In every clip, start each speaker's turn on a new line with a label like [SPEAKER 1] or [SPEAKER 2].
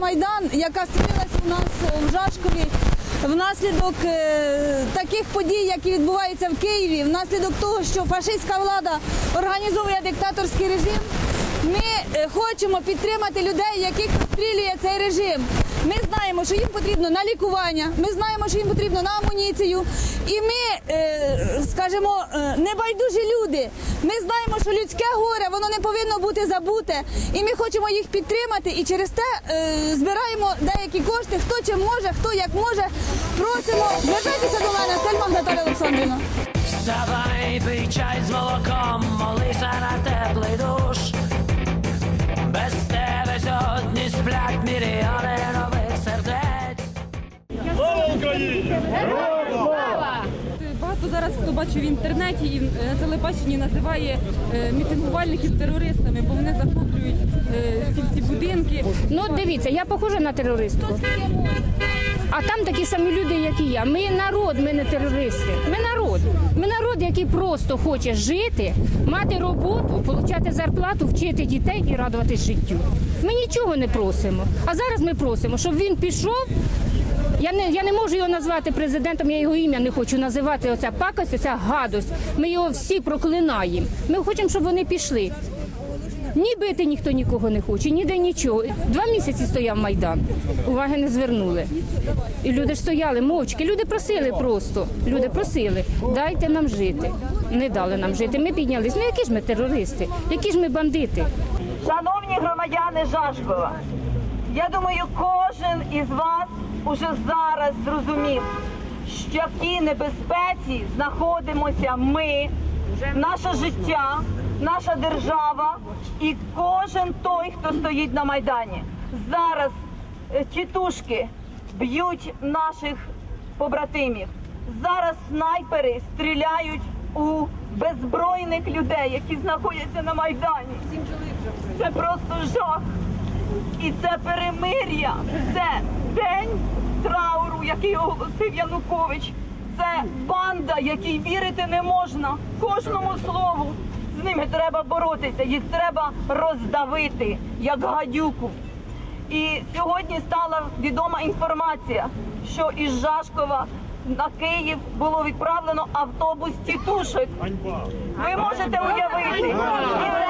[SPEAKER 1] Майдан, яка стрілася у нас у в Жашкові внаслідок е, таких подій, які відбуваються в Києві, внаслідок того, що фашистська влада організовує диктаторський режим. Ми е, хочемо підтримати людей, яких розстрілює цей режим. Ми знаємо, що їм потрібно на лікування, ми знаємо, що їм потрібно на амуніцію. І ми, е, скажімо, е, небайдужі люди. Ми знаємо, що людське горе воно не повинно бути забуте. І ми хочемо їх підтримати. І через те е, збираємо деякі кошти. Хто чим може, хто як може. Просимо звертайтеся до мене, Стельмах Наталя Олександрівна.
[SPEAKER 2] Вставай, пий чай з молоком, молися на теплий душ. Без тебе сьогодні сплять мільйони.
[SPEAKER 3] Багато зараз хто бачив в інтернеті і на телебаченні називає е, мітингувальників терористами, бо вони захоплюють е, ці всі будинки.
[SPEAKER 4] Ну, дивіться, я похожа на терористку. А там такі самі люди, як і я. Ми народ, ми не терористи. Ми народ. Ми народ, який просто хоче жити, мати роботу, отримати зарплату, вчити дітей і радуватись життю. Ми нічого не просимо. А зараз ми просимо, щоб він пішов. Я не, я не можу його назвати президентом, я його ім'я не хочу називати. Оця пакость, оця гадость. Ми його всі проклинаємо. Ми хочемо, щоб вони пішли. Ні бити ніхто нікого не хоче, ніде нічого. Два місяці стояв Майдан, уваги не звернули. І люди ж стояли мовчки. Люди просили просто. Люди просили, дайте нам жити. Не дали нам жити. Ми піднялись. Ну які ж ми терористи, які ж ми бандити?
[SPEAKER 5] Шановні громадяни Жашкова, я думаю, кожен із вас уже зараз зрозумів, що в тій небезпеці знаходимося ми, наше життя, наша держава і кожен той, хто стоїть на Майдані. Зараз е, тітушки б'ють наших побратимів. Зараз снайпери стріляють у беззбройних людей, які знаходяться на Майдані. Це просто жах. І це перемир'я, це день трауру, який оголосив Янукович. Це банда, якій вірити не можна. Кожному слову. З ними треба боротися, їх треба роздавити, як гадюку. І сьогодні стала відома інформація, що із Жашкова на Київ було відправлено автобус тітушок. Ви можете уявити. І це-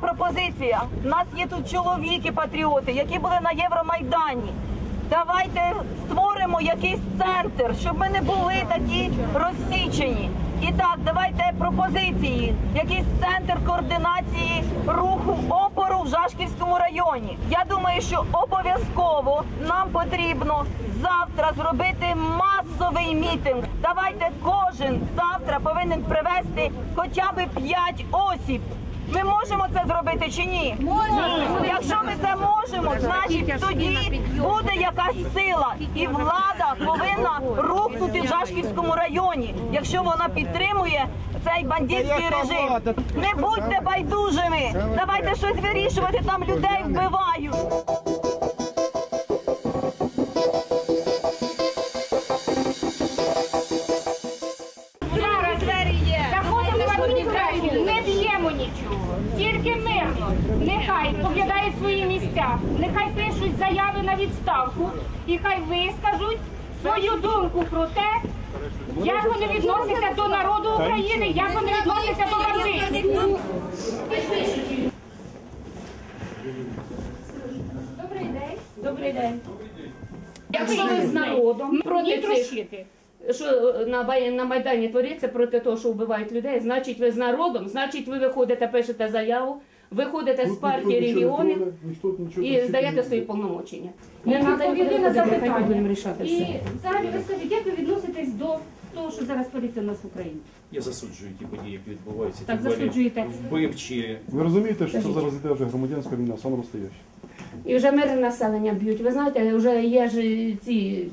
[SPEAKER 5] Пропозиція. У нас є тут чоловіки-патріоти, які були на Євромайдані. Давайте створимо якийсь центр, щоб ми не були такі розсічені. І так, давайте пропозиції. Якийсь центр координації руху опору в Жашківському районі. Я думаю, що обов'язково нам потрібно завтра зробити масовий мітинг. Давайте кожен завтра повинен привезти хоча б 5 осіб. Ми можемо це зробити чи ні? Можемо. Якщо ми це можемо, значить тоді буде якась сила, і влада повинна рухнути в Жашківському районі, якщо вона підтримує цей бандитський режим. Не будьте байдужими. Давайте щось вирішувати. Там людей вбивають.
[SPEAKER 4] Нехай поглядають свої місця, нехай пишуть заяви на відставку і хай вискажуть свою думку про те, як вони відносяться до народу України, як вони відносяться до бандитів. Добрий день. Добрий день. Якщо ви з народом проти цих що е, на, на Майдані твориться проти того, що вбивають людей, значить ви з народом, значить ви виходите, пишете заяву, виходите з партії регіони і здаєте свої повномочення. Не треба запитання. будемо рішати. І взагалі ви скажіть, як ви відноситесь до того, що зараз твориться у нас в Україні?
[SPEAKER 6] Я засуджую ті події, які відбуваються.
[SPEAKER 4] Так, засуджуєте.
[SPEAKER 6] Вбивчі.
[SPEAKER 7] Ви розумієте, що це
[SPEAKER 4] Скажіть.
[SPEAKER 7] зараз іде вже громадянська війна, саме настояща.
[SPEAKER 4] І вже мирне населення б'ють. Ви знаєте, вже є ж ці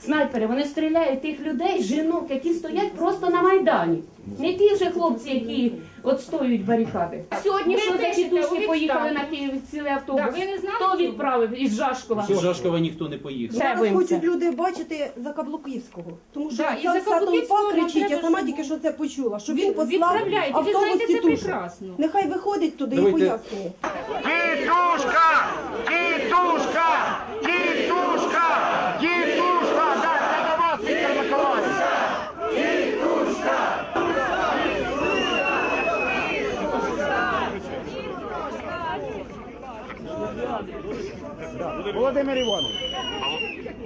[SPEAKER 8] снайпери, вони стріляють тих людей, жінок, які стоять просто на Майдані. Не ті вже хлопці, які отстоюють барикади. Сьогодні що за тітушки поїхали на Київ цілий автобус?
[SPEAKER 4] Так, ви не знали
[SPEAKER 8] Хто
[SPEAKER 4] цього?
[SPEAKER 8] відправив із Жашкова?
[SPEAKER 6] З Жашкова ніхто не поїхав.
[SPEAKER 9] Зараз
[SPEAKER 8] Требуємося.
[SPEAKER 9] хочуть люди бачити Закаблуківського. Тому що
[SPEAKER 4] Да, і
[SPEAKER 9] ця вся
[SPEAKER 4] Закаблуківського
[SPEAKER 9] толпа
[SPEAKER 4] нам
[SPEAKER 9] кричить, я
[SPEAKER 4] треба,
[SPEAKER 9] сама
[SPEAKER 4] щоб-
[SPEAKER 9] тільки що це почула, що він послав
[SPEAKER 4] відправляйте, ви
[SPEAKER 9] автобус
[SPEAKER 4] знаєте це
[SPEAKER 9] тітушок.
[SPEAKER 4] прекрасно.
[SPEAKER 9] Нехай виходить туди і
[SPEAKER 6] Давайте-
[SPEAKER 9] пояснює.
[SPEAKER 10] Тітушка! Тітушка! Тітушка! Тітушка! Да, це до вас, Віктор Миколаївич! Володимир Іванович.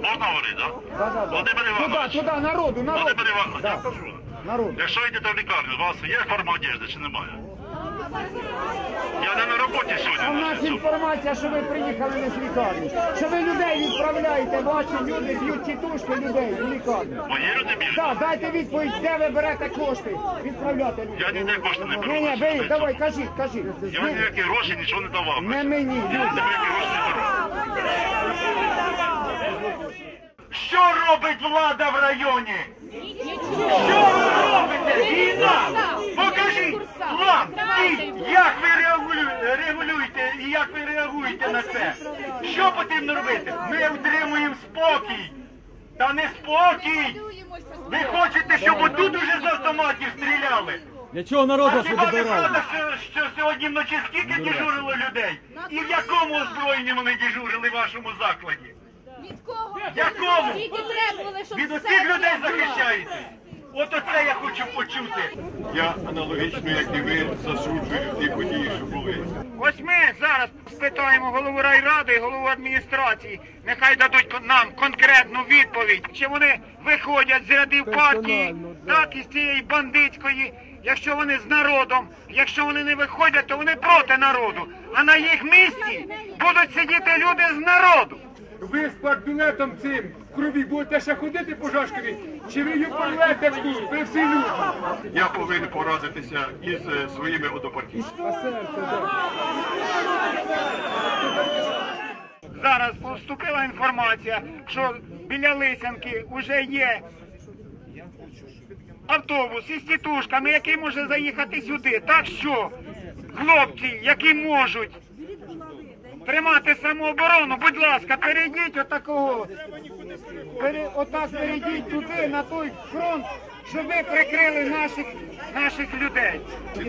[SPEAKER 11] Можна говорити, так?
[SPEAKER 10] Да, да, да.
[SPEAKER 11] Володимир
[SPEAKER 10] Туди,
[SPEAKER 11] Іванович.
[SPEAKER 10] туди, народу, народу.
[SPEAKER 11] Володимир Іванович,
[SPEAKER 10] Да.
[SPEAKER 11] я кажу.
[SPEAKER 10] Народу.
[SPEAKER 11] Якщо йдете в лікарню, у вас є форма одежди чи немає? Я не на роботі
[SPEAKER 10] А в нас інформація, що ви приїхали не з лікарні. Що ви людей відправляєте, ваші люди б'ють тітушки людей в лікарню.
[SPEAKER 11] Мої люди більше.
[SPEAKER 10] Так, дайте відповідь, де ви берете кошти відправляти людей.
[SPEAKER 11] Я ніде кошти не беру.
[SPEAKER 10] Ні, ні,
[SPEAKER 11] це
[SPEAKER 10] давай, кажіть, кажіть.
[SPEAKER 11] Я ніякі гроші нічого не давав.
[SPEAKER 10] Не мені,
[SPEAKER 11] Я
[SPEAKER 10] люди.
[SPEAKER 11] ніякі гроші не беру.
[SPEAKER 10] Що робить влада в районі? Що ви робите? Війна! План! І як ви регулюєте і як ви реагуєте на це? Що потрібно робити? Ми утримуємо спокій. Та не спокій! Ви хочете, щоб отут уже з автоматів стріляли?
[SPEAKER 6] Для чого народ
[SPEAKER 10] А хіба не правда, що, що сьогодні вночі скільки дежурило людей? І в якому озброєнні вони дежурили в вашому закладі?
[SPEAKER 4] Від кого?
[SPEAKER 10] Якому?
[SPEAKER 4] Скільки требували, щоб
[SPEAKER 10] Від усіх людей
[SPEAKER 4] це було?
[SPEAKER 10] захищаєте. От оце я хочу почути.
[SPEAKER 11] Я аналогічно, як і ви, засуджую ті події, що були.
[SPEAKER 10] Ось ми зараз спитаємо голову райради і голову адміністрації. Нехай дадуть нам конкретну відповідь, чи вони виходять з рядів партії, так і з цієї бандитської. Якщо вони з народом, якщо вони не виходять, то вони проти народу. А на їх місці будуть сидіти люди з народу.
[SPEAKER 7] Ви з квартунетом цим в крові будете ще ходити по Жашкові? Чи ви її порвете в тут? Ви всі люди.
[SPEAKER 11] Я повинен порадитися із е, своїми однопартійцями.
[SPEAKER 10] Зараз поступила інформація, що біля Лисянки вже є автобус із тітушками, який може заїхати сюди. Так що хлопці, які можуть тримати самооборону, будь ласка, перейдіть отакого. Пере, отак перейдіть туди, на той фронт, щоб ви прикрили наших, наших людей.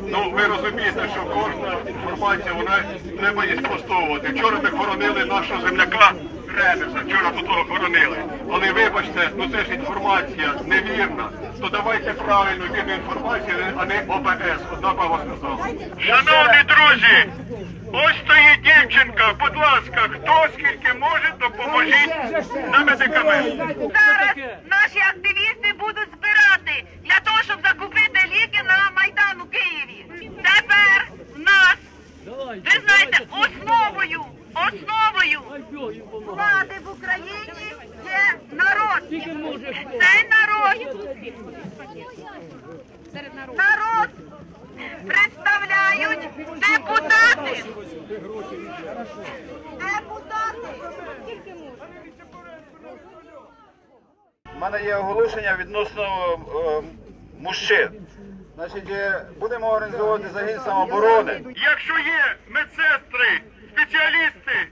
[SPEAKER 11] Ну, ви розумієте, що кожна інформація, вона треба її спростовувати. Вчора ми хоронили нашого земляка Ремеса, вчора тут його хоронили. Але вибачте, ну це ж інформація невірна. То давайте правильну вірну інформацію, а не ОБС. Одна баба сказала. Шановні друзі, ось стоїть дівчинка. Будь ласка, хто скільки може, допоможіть на медикамент.
[SPEAKER 5] Зараз наші активісти будуть збирати для того, щоб закупити ліки на Майдан у Києві. Тепер в нас, ви знаєте, основою, основою влади в Україні є народ. Цей народ, народ представляють
[SPEAKER 11] У мене є оголошення відносно е, мужчин. Значить, е, будемо організовувати загін самооборони.
[SPEAKER 10] Якщо є медсестри, спеціалісти,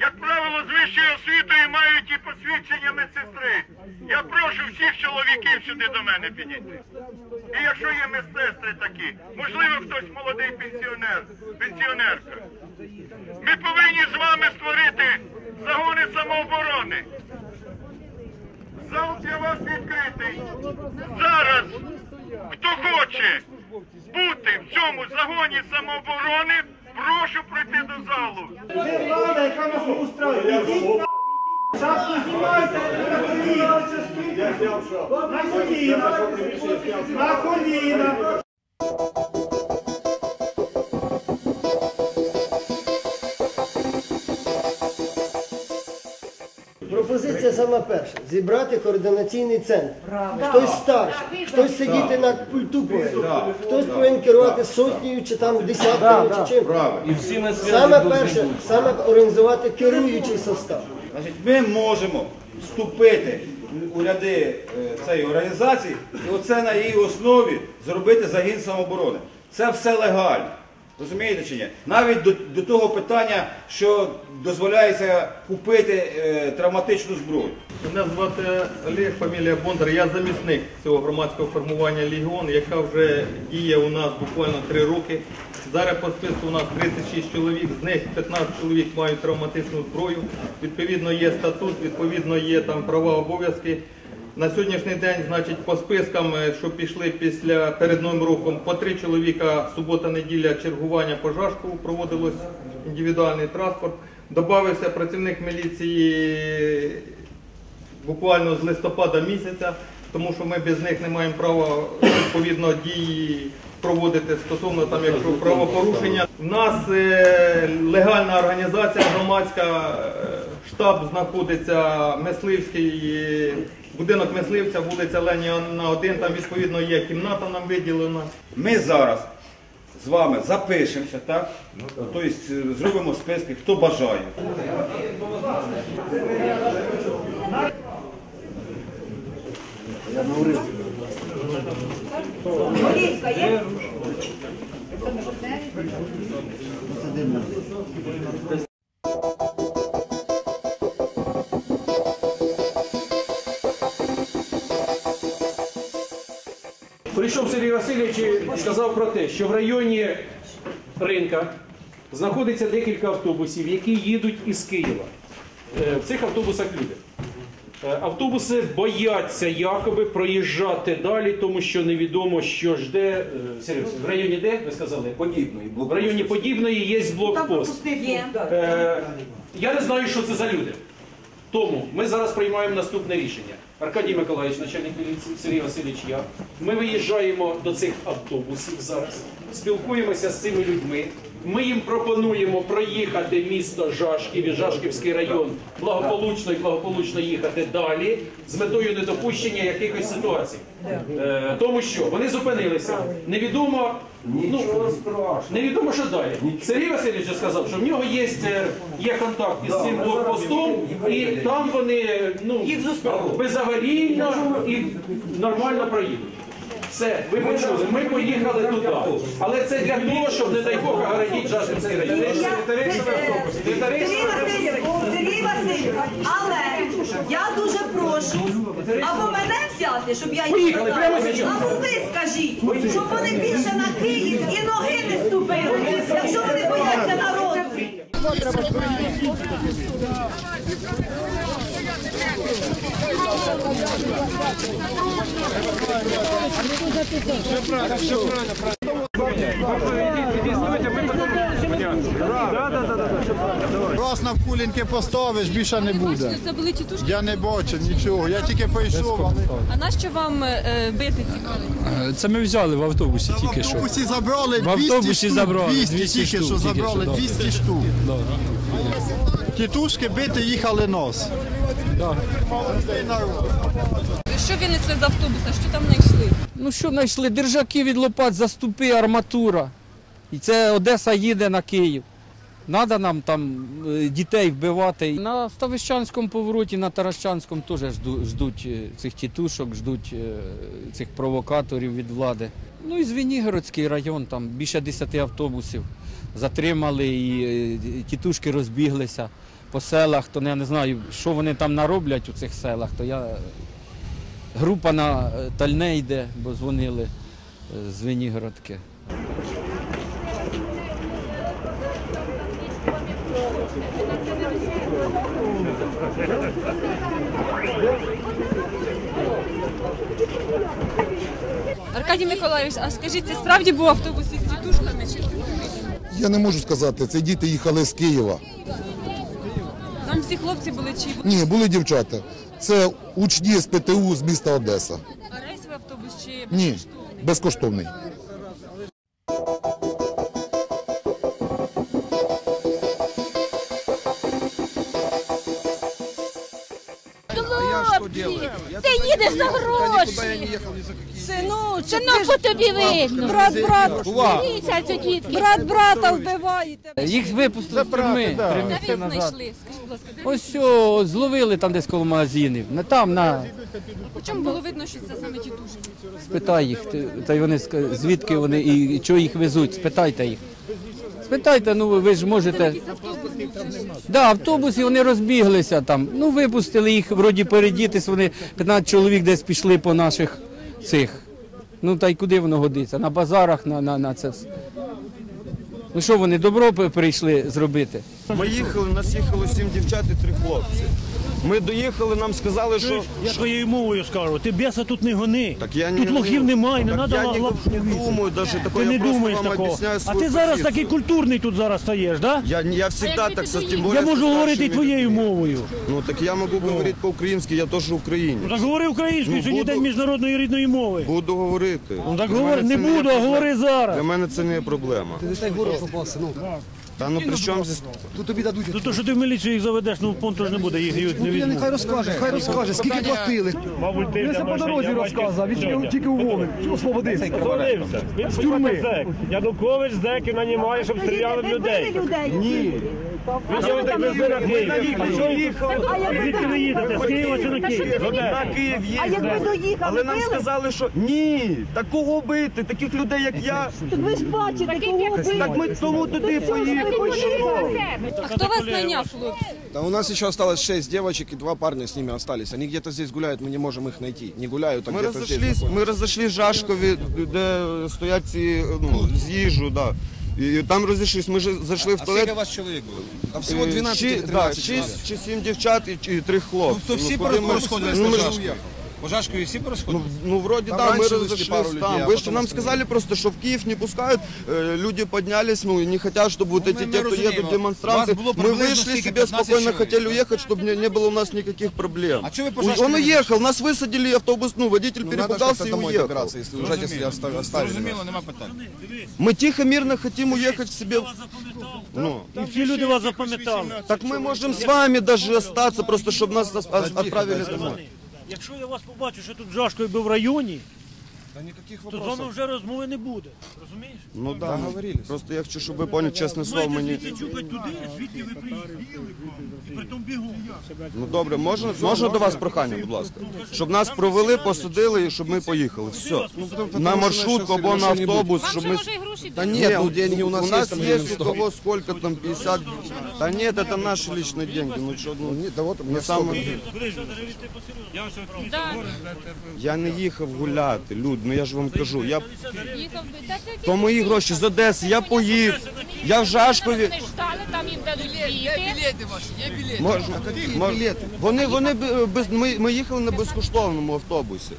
[SPEAKER 10] як правило, з вищою освітою мають і посвідчення медсестри. Я прошу всіх чоловіків сюди до мене підійти. І якщо є медсестри такі, можливо, хтось молодий пенсіонер, пенсіонерка. Ми повинні з вами створити загони самооборони. Зал для вас відкритий. Зараз, хто хоче бути в цьому загоні самооборони, прошу прийти до залу.
[SPEAKER 7] влада, яка нас не устроює. Шапку знімайте, на коліна. На коліна. На коліна.
[SPEAKER 12] Сама перша. Зібрати координаційний центр. Хтось старший, хтось сидіти на пульту повинен, хтось повинен керувати сотнею чи там десятками чи чим.
[SPEAKER 6] І всі на
[SPEAKER 12] Саме перше, саме організувати керуючий состав.
[SPEAKER 11] Значить, ми можемо
[SPEAKER 13] вступити у ряди е, цієї організації, і оце на її основі зробити загін самооборони. Це все легально. Розумієте чи ні? Навіть до, до того питання, що дозволяється купити е, травматичну зброю.
[SPEAKER 14] Мене звати Олег, фамілія Бондар. Я замісник цього громадського формування Легіон, яка вже діє у нас буквально три роки. Зараз по списку у нас 36 чоловік, з них 15 чоловік мають травматичну зброю. Відповідно, є статут, відповідно, є там права, обов'язки. На сьогоднішній день, значить, по спискам, е, що пішли після перед новим роком, по три чоловіка субота-неділя чергування по Жашкову проводилось індивідуальний транспорт. Добавився працівник міліції буквально з листопада місяця, тому що ми без них не маємо права відповідно дії проводити стосовно там, якщо правопорушення. У нас е, легальна організація громадська, е, штаб знаходиться мисливський. Будинок мисливця, вулиця Леніна 1, там відповідно є кімната нам виділена.
[SPEAKER 13] Ми зараз з вами запишемося, так? Тобто е, зробимо списки, хто бажає.
[SPEAKER 5] Олівка
[SPEAKER 6] сказав про те, що в районі ринка знаходиться декілька автобусів, які їдуть із Києва. Е, В цих автобусах люди. Е, Автобуси бояться якоби проїжджати далі, тому що невідомо, що жде. Е, Васильович, в районі де ви сказали? Подібної. В районі Подібної є блокпост. Е, Я не знаю, що це за люди. Тому ми зараз приймаємо наступне рішення. Аркадій Миколаївич, начальник міліції, Сергій Васильович, я. Ми виїжджаємо до цих автобусів зараз, спілкуємося з цими людьми. Ми їм пропонуємо проїхати місто Жашків і Жашківський район благополучно і благополучно їхати далі з метою недопущення якихось ситуацій. Е, тому що вони зупинилися. Невідомо, ну, невідомо, що далі. Сергій Васильович сказав, що в нього є, е, є контакт із цим блокпостом, і там вони ну, безаварійно і нормально проїдуть. Все, ви почули, ми поїхали туди. Але це для того, щоб, не дай Бог, огородити Жашківський район.
[SPEAKER 5] Сергій Васильович, Сергій Васильович, але я дуже прошу або мене взяти, щоб я їх
[SPEAKER 6] зараз.
[SPEAKER 5] або ви скажіть, щоб вони більше на Київ і ноги не ступили, якщо вони бояться народу.
[SPEAKER 15] Раз на вкулінки поставиш, більше не буде.
[SPEAKER 3] Це були тітушки?
[SPEAKER 15] Я не бачу нічого, я тільки прийшов. але-
[SPEAKER 3] А нащо вам е, бити ці камери?
[SPEAKER 16] Це ми взяли в автобусі тільки що.
[SPEAKER 15] В автобусі забрали
[SPEAKER 16] В
[SPEAKER 15] 200
[SPEAKER 16] автобусі
[SPEAKER 15] штук,
[SPEAKER 16] забрали
[SPEAKER 15] 200
[SPEAKER 16] 200
[SPEAKER 15] тільки
[SPEAKER 16] штук,
[SPEAKER 15] що
[SPEAKER 16] тільки
[SPEAKER 15] забрали,
[SPEAKER 16] що, да.
[SPEAKER 15] 200 штук. Тітушки бити їхали нас.
[SPEAKER 3] Що винесли з автобуса? Що там знайшли?
[SPEAKER 16] Ну що знайшли? Держаки від лопат, заступи, арматура. І це Одеса їде на Київ. Надо нам там е, дітей вбивати. На Ставищанському повороті, на Таращанському теж ждуть е, цих тітушок, ждуть е, цих провокаторів від влади. Ну і Звенігородський район, там більше 10 автобусів затримали і тітушки розбіглися по селах. То я не знаю, що вони там нароблять у цих селах, то я Група на е, Тальне йде, бо дзвонили е, з Венігородки.
[SPEAKER 3] Аркадій Миколаївич, а скажіть, це справді був автобус із тітушками? Чи...
[SPEAKER 17] Я не можу сказати, це діти їхали з Києва.
[SPEAKER 3] Там всі хлопці були чи
[SPEAKER 17] Ні, були дівчата. Це учні з ПТУ з міста Одеса.
[SPEAKER 3] а рейсовий автобус чи
[SPEAKER 17] Ні, безкоштовний.
[SPEAKER 18] Я ти їдеш за гроші.
[SPEAKER 1] Сину,
[SPEAKER 18] Синок, по тобі видно.
[SPEAKER 1] Брат, брат,
[SPEAKER 18] Дивіться, це дітки.
[SPEAKER 1] брат брата вбиваєте.
[SPEAKER 16] Їх випустили з тюрми три місяці назад.
[SPEAKER 3] знайшли? Скажіть,
[SPEAKER 16] Ось що, зловили там десь коло магазинів. Не там, на
[SPEAKER 3] По чому було видно, що це саме тітушки?
[SPEAKER 16] спитай їх. ти- Та й вони ска- звідки вони і чого їх везуть. Спитайте їх. Спитайте, ну ви ж можете. Да, автобуси вони розбіглися там. Ну випустили їх, вроді передітись. Вони 15 чоловік десь пішли по наших цих. Ну та й куди воно годиться? На базарах, на, на, на це. все. Ну що вони добро прийшли зробити?
[SPEAKER 19] Ми їхали, нас їхало сім дівчат і три хлопці. Ми доїхали, нам сказали, що.
[SPEAKER 20] Я своєю мовою скажу, ти біса тут не гони.
[SPEAKER 19] Так я
[SPEAKER 20] тут
[SPEAKER 19] не
[SPEAKER 20] лохів немає, не треба
[SPEAKER 19] я не,
[SPEAKER 20] лапшу.
[SPEAKER 19] не думаю, даже такого,
[SPEAKER 20] Ти не
[SPEAKER 19] я просто
[SPEAKER 20] думаєш
[SPEAKER 19] вам
[SPEAKER 20] такого.
[SPEAKER 19] об'ясняю
[SPEAKER 20] А
[SPEAKER 19] свою
[SPEAKER 20] ти зараз
[SPEAKER 19] позицію.
[SPEAKER 20] такий культурний тут зараз стаєш, да?
[SPEAKER 19] Я, я всегда так, со, тем более
[SPEAKER 20] Я
[SPEAKER 19] со
[SPEAKER 20] можу говорити і
[SPEAKER 19] старшими
[SPEAKER 20] твоєю
[SPEAKER 19] людьми.
[SPEAKER 20] мовою.
[SPEAKER 19] Ну так я можу говорити по-українськи, я теж українець.
[SPEAKER 20] Ну так говори українською,
[SPEAKER 19] Ну,
[SPEAKER 20] сьогодні
[SPEAKER 19] буду-
[SPEAKER 20] день міжнародної рідної мови.
[SPEAKER 19] Буду говорити.
[SPEAKER 20] Ну так говори, не буду, а говори зараз.
[SPEAKER 19] Для мене це не є проблема.
[SPEAKER 12] Ти десь город попався, ну.
[SPEAKER 19] Та ну при чому здесь?
[SPEAKER 12] Тут тобі дадуть.
[SPEAKER 20] Ну то, що ти в міліцію їх заведеш, ну в понту ж не буде, їх їх не
[SPEAKER 12] Ну,
[SPEAKER 20] візьмуть.
[SPEAKER 12] нехай розкаже, хай розкаже, скільки платили.
[SPEAKER 20] Мабуть, ти
[SPEAKER 12] Він це по дорозі розказав, він тільки- тільки уволив, освободився.
[SPEAKER 20] Освободився.
[SPEAKER 12] З тюрми.
[SPEAKER 20] Янукович зеків нанімає, щоб стріляли в людей.
[SPEAKER 12] Ні.
[SPEAKER 20] Ви що ви так везли на Київ? А що ви- Звідки ви їдете? З Києва чи на Київ? З Одеси?
[SPEAKER 19] На Київ їздили, але нам сказали, що ні, такого бити, таких людей, як я.
[SPEAKER 18] Так ви ж бачите, кого
[SPEAKER 19] Так ми тому туди поїхали. що?
[SPEAKER 3] А хто вас найняв, хлопці?
[SPEAKER 21] Да у нас еще осталось шесть девочек и два парня с ними остались. Они где-то здесь гуляют, мы не можем их найти. Не гуляют, а
[SPEAKER 19] Ми
[SPEAKER 21] где-то здесь.
[SPEAKER 19] розійшлись, ми розійшлись Жашкові, де стоять ці ну, з їжу, да. І там розійшлись, ми ж зайшли в
[SPEAKER 21] А
[SPEAKER 19] туалет.
[SPEAKER 21] у вас чоловік було? А всего
[SPEAKER 19] Е,
[SPEAKER 21] 12
[SPEAKER 19] чи-
[SPEAKER 21] или
[SPEAKER 19] да,
[SPEAKER 21] 13 человек.
[SPEAKER 19] 6 чи 7 дівчат і, і 3 хлопці.
[SPEAKER 21] Ну, то всі
[SPEAKER 19] куди ми-
[SPEAKER 21] порозходились
[SPEAKER 19] ну, ми ж-
[SPEAKER 21] Жашкові? По Жашкові всі порозходились?
[SPEAKER 19] Ну, вроде
[SPEAKER 21] Там
[SPEAKER 19] да, мы
[SPEAKER 21] раньше вышли
[SPEAKER 19] разошлись
[SPEAKER 21] пару людей,
[SPEAKER 19] там.
[SPEAKER 21] а
[SPEAKER 19] Вышли,
[SPEAKER 21] потом
[SPEAKER 19] нам
[SPEAKER 21] остальные.
[SPEAKER 19] сказали просто, что в Киев не пускают. Э, Люди поднялись, ну, и не хотят, чтобы вот эти,
[SPEAKER 21] мы
[SPEAKER 19] те, кто
[SPEAKER 21] разумеем.
[SPEAKER 19] едут,
[SPEAKER 21] Вас
[SPEAKER 19] демонстранты.
[SPEAKER 21] было
[SPEAKER 19] Мы
[SPEAKER 21] приблизно
[SPEAKER 19] вышли
[SPEAKER 21] сколько,
[SPEAKER 19] себе
[SPEAKER 21] 15
[SPEAKER 19] спокойно,
[SPEAKER 21] человек?
[SPEAKER 19] хотели уехать, чтобы не, не было у нас никаких проблем.
[SPEAKER 21] А чё вы по
[SPEAKER 19] Он-
[SPEAKER 21] Жашкове
[SPEAKER 19] Он
[SPEAKER 21] не
[SPEAKER 19] уехал, нас высадили, автобус, ну, водитель
[SPEAKER 21] Ну, надо
[SPEAKER 19] перепугался
[SPEAKER 21] как-то
[SPEAKER 19] и
[SPEAKER 21] домой
[SPEAKER 19] уехал.
[SPEAKER 21] добираться, если уезжать, если оставили. оставили
[SPEAKER 20] Зрозуміло,
[SPEAKER 21] нас.
[SPEAKER 20] нема питань.
[SPEAKER 19] Мы тихо, мирно хотим уехать к себе. Ну.
[SPEAKER 20] І всі люди вас запам'ятали.
[SPEAKER 19] Так мы можем с вами даже остаться, просто чтобы нас ос- ос- отправили домой.
[SPEAKER 20] Якщо я вас побачу, що тут в Жашкові би в районі,
[SPEAKER 21] Да никаких
[SPEAKER 20] то з
[SPEAKER 21] вопросов.
[SPEAKER 20] вами вже розмови не буде. Розумієш?
[SPEAKER 19] Ну да,
[SPEAKER 21] Договорились.
[SPEAKER 19] Просто я хочу, чтобы вы поняли, честное слово,
[SPEAKER 20] Маєте
[SPEAKER 19] мені...
[SPEAKER 20] звідси чухати туди, звідки ви приїхали. І при тому бігу.
[SPEAKER 19] Ну добре, можна, можна до вас прохання, будь ласка. Щоб нас провели, посадили і щоб ми поїхали. Все. На маршрутку або на автобус, щоб ми...
[SPEAKER 21] Да нет, ну деньги у нас
[SPEAKER 19] У
[SPEAKER 21] есть,
[SPEAKER 19] нас
[SPEAKER 21] там
[SPEAKER 19] есть
[SPEAKER 21] минус
[SPEAKER 19] у кого сколько там, 50... Да нет, это наши личные деньги. Ну что, ну,
[SPEAKER 21] Нет, да вот у
[SPEAKER 19] на
[SPEAKER 21] меня
[SPEAKER 19] самом...
[SPEAKER 3] Да.
[SPEAKER 19] Я не їхав гуляти, люд, ну я ж вам кажу. Я... То мої гроші з Одеси, я поїв. Я в Жашкові.
[SPEAKER 18] там їм дадуть білети ваші, є білети.
[SPEAKER 19] Можна, мож- Вони, вони б- без, ми, ми їхали на безкоштовному автобусі.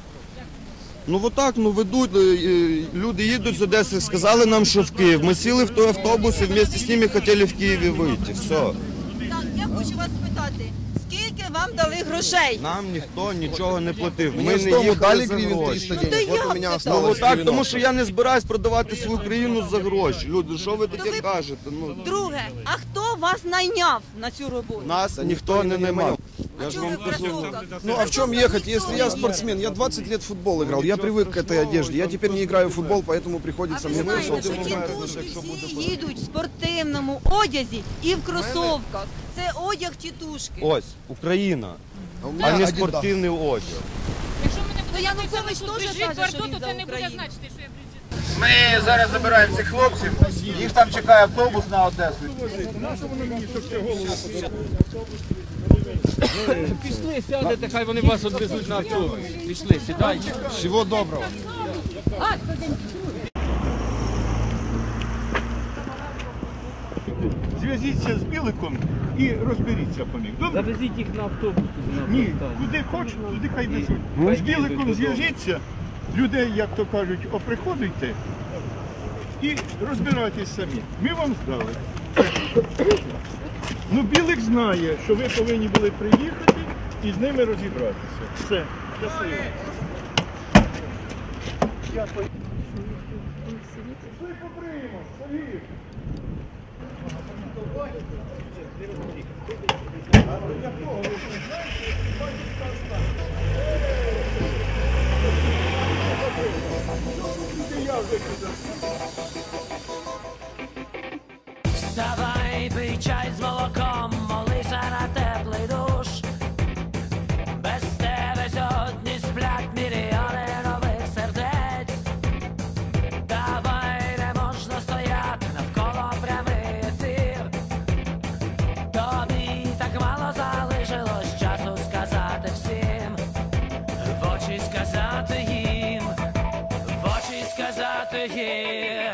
[SPEAKER 19] Ну отак, ну ведуть, е, е, люди їдуть з Одеси, сказали нам, що в Київ. Ми сіли в той автобус і вместе з ними хотіли в Києві вийти. Все.
[SPEAKER 5] Так, я хочу вас спитати, вам дали грошей?
[SPEAKER 19] Нам ніхто нічого не платив. Ми не їхали
[SPEAKER 21] дали
[SPEAKER 19] за
[SPEAKER 21] гривень
[SPEAKER 19] гроші.
[SPEAKER 5] Ну, то як
[SPEAKER 21] у меня
[SPEAKER 19] Ну
[SPEAKER 21] так,
[SPEAKER 19] тому що я не збираюсь продавати свою країну за гроші. Люди, що ви таке кажете? Ну,
[SPEAKER 5] Друге, а хто вас найняв на цю роботу?
[SPEAKER 19] нас ніхто не наймав. Я ж
[SPEAKER 5] Чого ви
[SPEAKER 19] вам
[SPEAKER 5] в
[SPEAKER 19] кажу.
[SPEAKER 5] кросовках?
[SPEAKER 21] Ну а в чем ехать, если я спортсмен? Я 20 лет в футбол играл, я привык к этой одежде. Я теперь не играю в футбол, поэтому приходится
[SPEAKER 5] Ви
[SPEAKER 21] мне
[SPEAKER 5] знаєте, що
[SPEAKER 21] кроссовки.
[SPEAKER 5] тітушки всі їдуть в спортивному одязі і в кросовках. Це одяг тітушки.
[SPEAKER 19] Ось, Україна,
[SPEAKER 21] А у
[SPEAKER 19] а
[SPEAKER 21] меня
[SPEAKER 19] не
[SPEAKER 21] Adidas.
[SPEAKER 19] спортивний одяг.
[SPEAKER 5] Ну Янукович теж каже, що він за Україну.
[SPEAKER 18] значити, що я
[SPEAKER 22] Ми зараз забираємо цих хлопців, їх там чекає автобус на Одесу.
[SPEAKER 16] Пішли, сядете, хай вони вас відвезуть на автобус. Пішли, сідайте.
[SPEAKER 21] Всего доброго.
[SPEAKER 7] Зв'яжіться з Біликом і розберіться по них. Добре?
[SPEAKER 16] Завезіть їх на автобус.
[SPEAKER 7] Ні, куди хочуть, туди хай везуть. З Біликом зв'яжіться, людей, як то кажуть, оприходуйте і розбирайтесь самі. Ми вам здали. Ну, Білик знає, що ви повинні були приїхати і з ними розібратися. Все, щасливо.
[SPEAKER 2] В